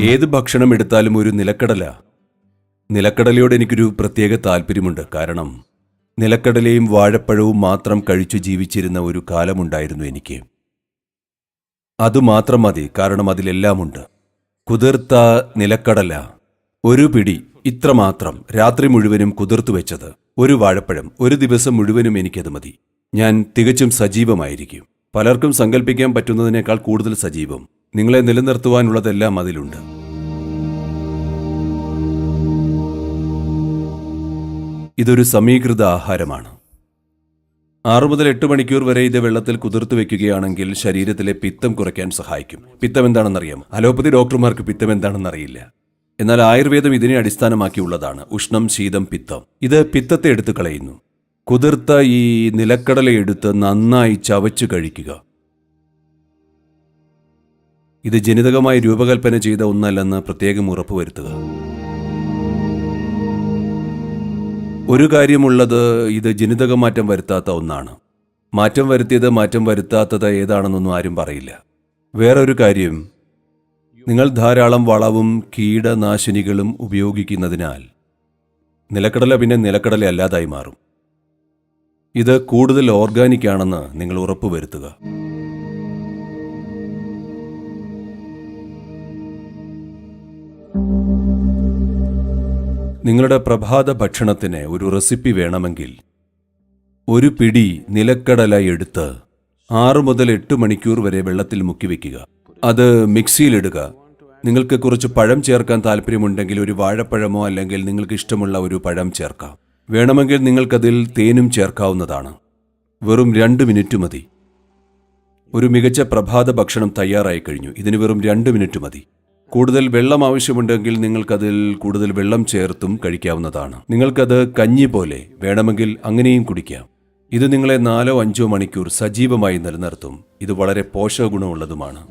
ഏത് ഭക്ഷണം എടുത്താലും ഒരു നിലക്കടല. നിലക്കടലയോട് എനിക്കൊരു പ്രത്യേക താല്പര്യമുണ്ട്. കാരണം നിലക്കടലയും വാഴപ്പഴവും മാത്രം കഴിച്ചു ജീവിച്ചിരുന്ന ഒരു കാലമുണ്ടായിരുന്നു എനിക്ക്. അതുമാത്രം മതി. കാരണം അതിലെല്ലാമുണ്ട്. കുതിർത്ത നിലക്കടല ഒരു പിടി ഇത്രമാത്രം രാത്രി മുഴുവനും കുതിർത്തു വെച്ചത്. ഒരു വാഴപ്പഴം ഒരു ദിവസം മുഴുവനും എനിക്കത് മതി. ഞാൻ തികച്ചും സജീവമായിരിക്കും. പലർക്കും സങ്കല്പിക്കാൻ പറ്റുന്നതിനേക്കാൾ കൂടുതൽ സജീവം. നിങ്ങളെ നിലനിർത്തുവാനുള്ളതെല്ലാം അതിലുണ്ട്. ഇതൊരു സമീകൃത ആഹാരമാണ്. ആറു മുതൽ എട്ട് മണിക്കൂർ വരെ ഇത് വെള്ളത്തിൽ കുതിർത്ത് വെക്കുകയാണെങ്കിൽ ശരീരത്തിലെ പിത്തം കുറയ്ക്കാൻ സഹായിക്കും. പിത്തം എന്താണെന്നറിയാം അലോപ്പതി ഡോക്ടർമാർക്ക് പിത്തം എന്താണെന്ന് അറിയില്ല എന്നാൽ ആയുർവേദം ഇതിനെ അടിസ്ഥാനമാക്കിയുള്ളതാണ്. ഉഷ്ണം ശീതം പിത്തം. ഇത് പിത്തത്തെ എടുത്തു കളയുന്നു. കുതിർത്ത ഈ നിലക്കടല എടുത്ത് നന്നായി ചവച്ചു കഴിക്കുക. ഇത് ജനിതകമായി രൂപകൽപ്പന ചെയ്ത ഒന്നല്ലെന്ന് പ്രത്യേകം ഉറപ്പുവരുത്തുക. ഒരു കാര്യമുള്ളത് ഇത് ജനിതക മാറ്റം വരുത്താത്ത ഒന്നാണ്. മാറ്റം വരുത്തിയത് മാറ്റം വരുത്താത്തത് ഏതാണെന്നൊന്നും ആരും പറയില്ല. വേറൊരു കാര്യം നിങ്ങൾ ധാരാളം വളവും കീടനാശിനികളും ഉപയോഗിക്കുന്നതിനാൽ നിലക്കടല പിന്നെ നിലക്കടല അല്ലാതായി മാറും. ഇത് കൂടുതൽ ഓർഗാനിക് ആണെന്ന് നിങ്ങൾ ഉറപ്പുവരുത്തുക. നിങ്ങളുടെ പ്രഭാത ഭക്ഷണത്തിന് ഒരു റെസിപ്പി വേണമെങ്കിൽ ഒരു പിടി നിലക്കടല എടുത്ത് ആറ് മുതൽ എട്ട് മണിക്കൂർ വരെ വെള്ളത്തിൽ മുക്കി വെക്കുക. അത് മിക്സിയിലിടുക. നിങ്ങൾക്ക് കുറച്ച് പഴം ചേർക്കാൻ താല്പര്യമുണ്ടെങ്കിൽ ഒരു വാഴപ്പഴമോ അല്ലെങ്കിൽ നിങ്ങൾക്ക് ഇഷ്ടമുള്ള ഒരു പഴം ചേർക്കാം. വേണമെങ്കിൽ നിങ്ങൾക്കതിൽ തേനും ചേർക്കാവുന്നതാണ്. വെറും രണ്ട് മിനിറ്റ് മതി. ഒരു മികച്ച പ്രഭാത ഭക്ഷണം തയ്യാറായി കഴിഞ്ഞു. ഇതിന് വെറും രണ്ട് മിനിറ്റ് മതി. കൂടുതൽ വെള്ളം ആവശ്യമുണ്ടെങ്കിൽ നിങ്ങൾക്കതിൽ കൂടുതൽ വെള്ളം ചേർത്തും കഴിക്കാവുന്നതാണ്. നിങ്ങൾക്കത് കഞ്ഞി പോലെ വേണമെങ്കിൽ അങ്ങനെയും കുടിക്കാം. ഇത് നിങ്ങളെ നാലോ അഞ്ചോ മണിക്കൂർ സജീവമായി നിലനിർത്തും. ഇത് വളരെ പോഷകഗുണമുള്ളതുമാണ്.